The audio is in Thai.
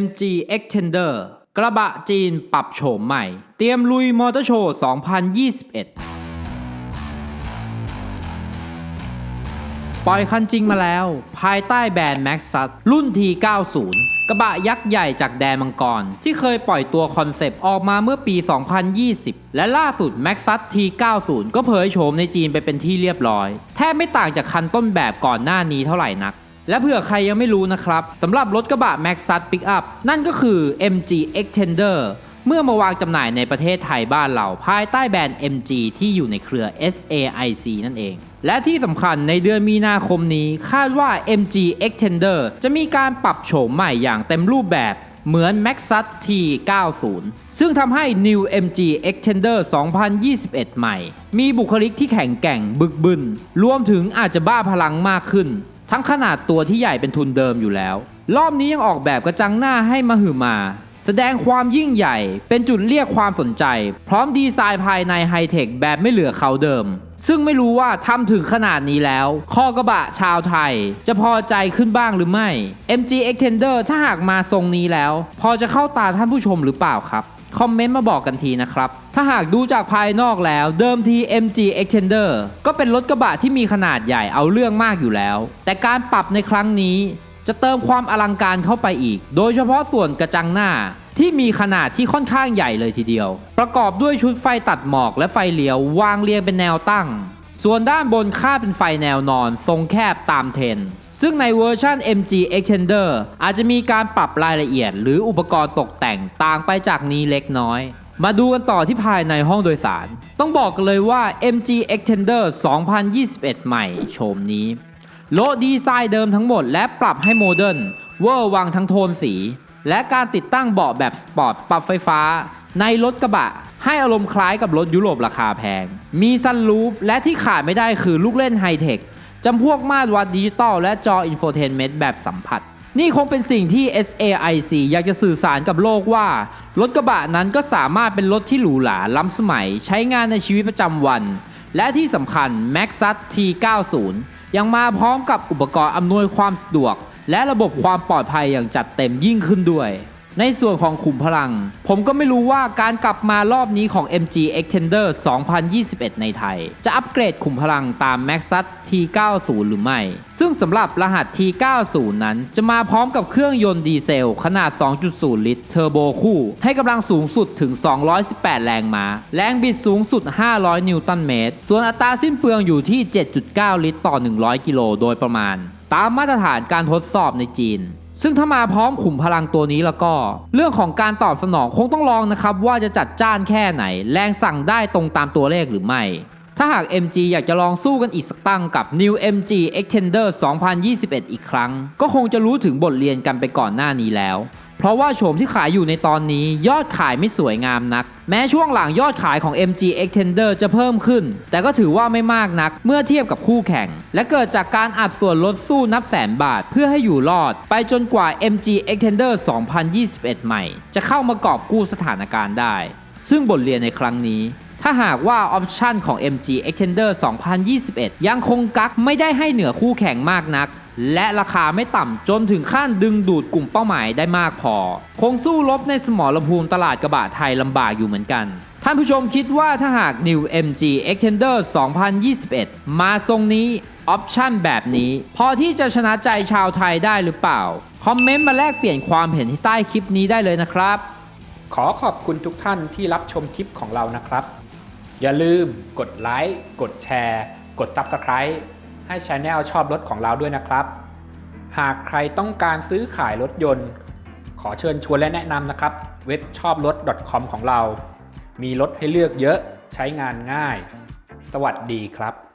MG Extender กระบะจีนปรับโฉมใหม่ เตรียมลุยมอเตอร์โชว์ 2021 ปล่อยคันจริงมาแล้ว ภายใต้แบรนด์ Maxus รุ่น T90 กระบะยักษ์ใหญ่จากแดนมังกร ที่เคยปล่อยตัวคอนเซปต์ออกมาเมื่อปี 2020 และล่าสุด Maxus T90 ก็เผยโฉมในจีนไปเป็นที่เรียบร้อย แทบไม่ต่างจากคันต้นแบบก่อนหน้านี้เท่าไหร่นัก และเผื่อใครยังไม่รู้นะครับสำหรับรถกระบะ Maxus Pickup นั่นก็คือ MG Extender เมื่อมาวางจำหน่ายในประเทศไทยบ้านเราภายใต้แบรนด์ MG ที่อยู่ในเครือ SAIC นั่นเอง และที่สำคัญในเดือนมีนาคมนี้คาดว่า MG Extender จะมีการปรับโฉมใหม่อย่างเต็มรูปแบบเหมือน Maxus T90 ซึ่งทำให้ New MG Extender 2021 ใหม่ มีบุคลิกที่แข็งแกร่งบึกบึน รวมถึงอาจจะบ้าพลังมากขึ้น ทั้งขนาดตัวที่ใหญ่เป็นทุนเดิมอยู่แล้ว รอบนี้ยังออกแบบกระจังหน้าให้มาหือมา แสดงความยิ่งใหญ่ เป็นจุดเรียกความสนใจ พร้อมดีไซน์ภายในไฮเทคแบบไม่เหลือเขาเดิม ซึ่งไม่รู้ว่าทำถึงขนาดนี้แล้วคอกระบะชาวไทย จะพอใจขึ้นบ้างหรือไม่ MG Extender ถ้าหากมาทรงนี้แล้ว พอจะเข้าตาท่านผู้ชมหรือเปล่าครับ คอมเมนต์มาบอกกันทีนะครับ ถ้าหากดูจากภายนอกแล้ว เดิมที MG Extender ก็เป็นรถกระบะที่มีขนาดใหญ่เอาเรื่องมากอยู่แล้ว แต่การปรับในครั้งนี้ จะเติมความอลังการเข้าไปอีก โดยเฉพาะส่วนกระจังหน้าที่มีขนาดที่ค่อนข้างใหญ่เลยทีเดียว ประกอบด้วยชุดไฟตัดหมอกและไฟเลี้ยววางเรียงเป็นแนวตั้ง ส่วนด้านบนคาดเป็นไฟแนวนอน ทรงแคบตามเทรนด์ ซึ่งในเวอร์ชัน MG Extender อาจจะมีการปรับรายละเอียด หรืออุปกรณ์ตกแต่งต่างไปจากนี้เล็กน้อย มาดูกันต่อที่ภายในห้องโดยสาร ต้องบอกกันเลยว่า MG Extender 2021 ใหม่โฉมนี้โลดีไซน์เดิมทั้งหมดและปรับให้โมเดิร์นเวอร์วังทั้งโทนสี และการติดตั้งเบาะแบบสปอร์ตปรับไฟฟ้า ในรถกระบะ ให้อารมณ์คล้ายกับรถยุโรปราคาแพง มีซันรูฟและที่ขาดไม่ได้คือลูกเล่นไฮเทค จำพวกมาตรวัดดิจิตอลและจออินโฟเทนเมนต์แบบสัมผัส นี่คงเป็นสิ่งที่ SAIC อยากจะสื่อสารกับโลกว่า รถกระบะนั้นก็สามารถเป็นรถที่หรูหราล้ำสมัยใช้งานในชีวิตประจำวัน และที่สำคัญ Maxus T90 ยังมาพร้อมกับอุปกรณ์อำนวยความสะดวก และระบบความปลอดภัยอย่างจัดเต็มยิ่งขึ้นด้วย ในส่วนของขุมพลัง ผมก็ไม่รู้ว่าการกลับมารอบนี้ของ MG Extender 2021 ในไทย จะอัปเกรดขุมพลังตาม Maxus T90 หรือไม่ ซึ่งสำหรับรหัส T90 นั้น จะมาพร้อมกับเครื่องยนต์ดีเซล ขนาด 2.0 ลิตรเทอร์โบคู่ ให้กำลังสูงสุดถึง 218 แรงม้า แรงบิดสูงสุด 500 นิวตันเมตร ส่วนอัตราสิ้นเปลืองอยู่ที่ 7.9 ลิตรต่อ 100 กิโลโดยประมาณ ตามมาตรฐานการทดสอบในจีน ซึ่งถ้ามาพร้อมขุมพลังตัวนี้แล้วก็ เรื่องของการตอบสนองคงต้องลองนะครับ ว่าจะจัดจ้านแค่ไหน แรงสั่งได้ตรงตามตัวเลขหรือไม่ ถ้าหาก MG อยากจะลองสู้กันอีกสักตั้งกับ New MG Extender 2021 อีกครั้ง ก็คงจะรู้ถึงบทเรียนกันไปก่อนหน้านี้แล้ว เพราะว่าโฉมที่ขายอยู่ในตอนนี้ยอดขายไม่สวยงามนัก แม้ช่วงหลังยอดขายของ MG Extender จะเพิ่มขึ้น แต่ก็ถือว่าไม่มากนักเมื่อเทียบกับคู่แข่ง และเกิดจากการอัดส่วนลดสู้นับแสนบาทเพื่อให้อยู่รอด ไปจนกว่า MG Extender 2021 ใหม่ จะเข้ามากอบกู้สถานการณ์ได้ ซึ่งบทเรียนในครั้งนี้ ถ้าหากว่าออปชันของ MG Extender 2021 ยังคงกักไม่ได้ให้เหนือคู่แข่งมากนัก และราคาไม่ต่ำจนถึงขั้นดึงดูดกลุ่มเป้าหมายได้มากพอ คงสู้รบในสมรภูมิตลาดกระบะไทยลำบากอยู่เหมือนกันท่านผู้ชมคิดว่าถ้าหาก New MG Extender 2021 มาทรงนี้ ออปชันแบบนี้ พอที่จะชนะใจชาวไทยได้หรือเปล่า คอมเมนต์มาแลกเปลี่ยนความเห็นที่ใต้คลิปนี้ได้เลยนะครับ ขอขอบคุณทุกท่านที่รับชมคลิปของเรานะครับ อย่าลืมกดไลค์กดแชร์ กด Subscribe ให้ช anel ชอบรถของเราด้วยนะครับ หากใครต้องการซื้อขายรถยนต์ ขอเชิญชวนและแนะนำนะครับ เว็บชอบรถ .com ของเรา มีรถให้เลือกเยอะใช้งานง่าย สวัสดีครับ